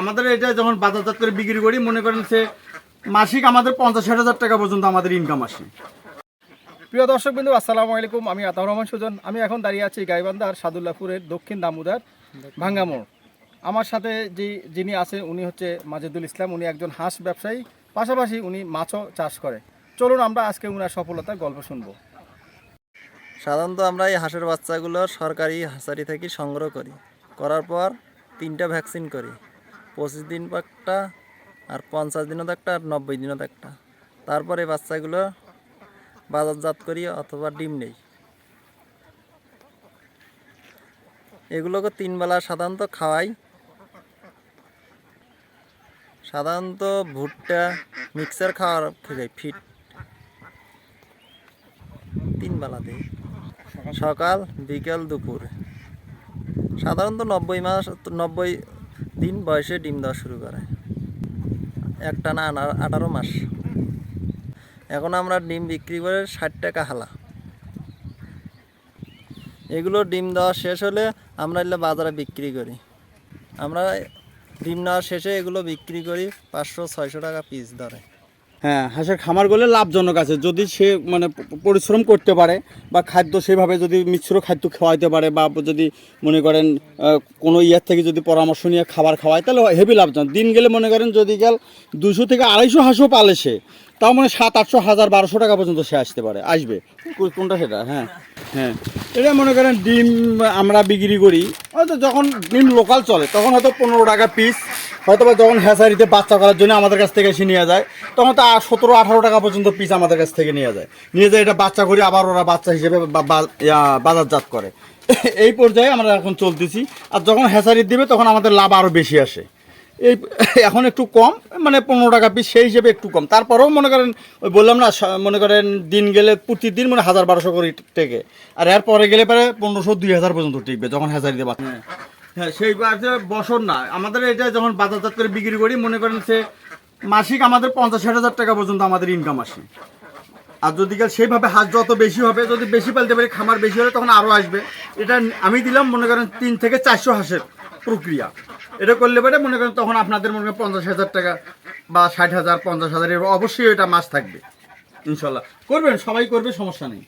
আমাদের এটা যখন বাজারজাত করে বিক্রি করি মনে করেন সে মাসিক আমাদের পঞ্চাশ ষাট হাজার টাকা পর্যন্ত আমাদের ইনকাম আসে। প্রিয় দর্শক বিন্দু আসসালামু আলাইকুম। আমি আতাউর রহমান সুজন। আমি এখন দাঁড়িয়ে আছি গাইবান্ধার সাদুল্লাপুরের দক্ষিণ দামোদার ভাঙ্গামোড় আমার সাথে যে যিনি আছেন উনি হচ্ছে মাজেদুল ইসলাম। উনি একজন হাঁস ব্যবসায়ী। পাশাপাশি উনি মাছও চাষ করে। চলুন আমরা আজকে উনার সফলতার গল্প শুনব। সাধারণত আমরা এই হাঁসের বাচ্চাগুলো সরকারি হাঁসারি থেকে সংগ্রহ করি। করার পর তিনটা ভ্যাকসিন করি। পঁচিশ দিন একটা, আর পঞ্চাশ দিনত একটা, আর নব্বই দিনও একটা। তারপরে বাচ্চাগুলো বাজারজাত করি অথবা ডিম নেই। এগুলোকে তিন বেলা সাধারণত খাওয়াই। সাধারণত ভুট্টা মিক্সার খাওয়ার খেয়ে ফিট। তিন বেলা দিই। সকাল, বিকেল, দুপুর। সাধারণত নব্বই মাস, নব্বই দিন বয়সে ডিম দেওয়া শুরু করে। একটা না আঠারো মাস। এখন আমরা ডিম বিক্রি করে ষাট টাকা হালা। এগুলো ডিম দেওয়া শেষ হলে আমরা এগুলো বাজারে বিক্রি করি। আমরা ডিম নেওয়া শেষে এগুলো বিক্রি করি পাঁচশো, ছয়শো টাকা পিস ধরে। হ্যাঁ হাঁসের খামার করলে লাভজনক আছে। যদি সে মানে পরিশ্রম করতে পারে বা খাদ্য সেভাবে যদি মিশ্র খাদ্য খাওয়াইতে পারে বা যদি মনে করেন কোনো ইয়ার থেকে যদি পরামর্শ নিয়ে খাবার খাওয়ায়, তাহলে হেভি লাভজনক। দিন গেলে মনে করেন যদি গেল দুশো থেকে আড়াইশো হাঁসও পালে সে, তাও মানে সাত, আটশো, হাজার, বারোশো টাকা পর্যন্ত সে আসতে পারে, আসবে। কোনটা সেটা? হ্যাঁ হ্যাঁ। এটা মনে করেন ডিম আমরা বিক্রি করি, হয়তো যখন ডিম লোকাল চলে, তখন হয়তো পনেরো টাকা পিস হয়তো বা যখন হ্যাসারিতে বাচ্চা করার জন্য আমাদের কাছ থেকে এসে নিয়ে যায়, তখন তো সতেরো, আঠারো টাকা পর্যন্ত পিস আমাদের কাছ থেকে নিয়ে যায়। নিয়ে যায় এটা বাচ্চা করি, আবার ওরা বাচ্চা হিসেবে বাজারজাত করে। এই পর্যায়ে আমরা এখন চলতেছি। আর যখন হ্যাসারি দিবে, তখন আমাদের লাভ আরও বেশি আসে। এই, এখন একটু কম মানে পনেরো টাকা পিস সেই হিসেবে একটু কম। তারপরেও মনে করেন, ওই বললাম না মনে করেন দিন গেলে প্রতিদিন মানে হাজার বারোশো করে টেকে। আর এর পরে গেলে পরে পনেরোশো, দুই হাজার পর্যন্ত টিকবে যখন হ্যাচারিতে বাচ্চা হ্যাঁ সেই যে বছর না। আমাদের এটা যখন বাজারজাত করে বিক্রি করি, মনে করেন সে মাসিক আমাদের পঞ্চাশ ষাট হাজার টাকা পর্যন্ত আমাদের ইনকাম আসে। আর যদি সেইভাবে হাঁস যত বেশি হবে, যদি বেশি পালতে পারি, খামার বেশি হলে তখন আরও আসবে। এটা আমি দিলাম, মনে করেন, তিন থেকে চারশো হাঁসের প্রক্রিয়া। এটা করলে পরে মনে করেন তখন আপনাদের মনে করেন পঞ্চাশ হাজার টাকা বা ষাট হাজার, পঞ্চাশ হাজার অবশ্যই এটা মাস থাকবে, ইনশাল্লাহ। করবেন, সবাই করবে, সমস্যা নেই।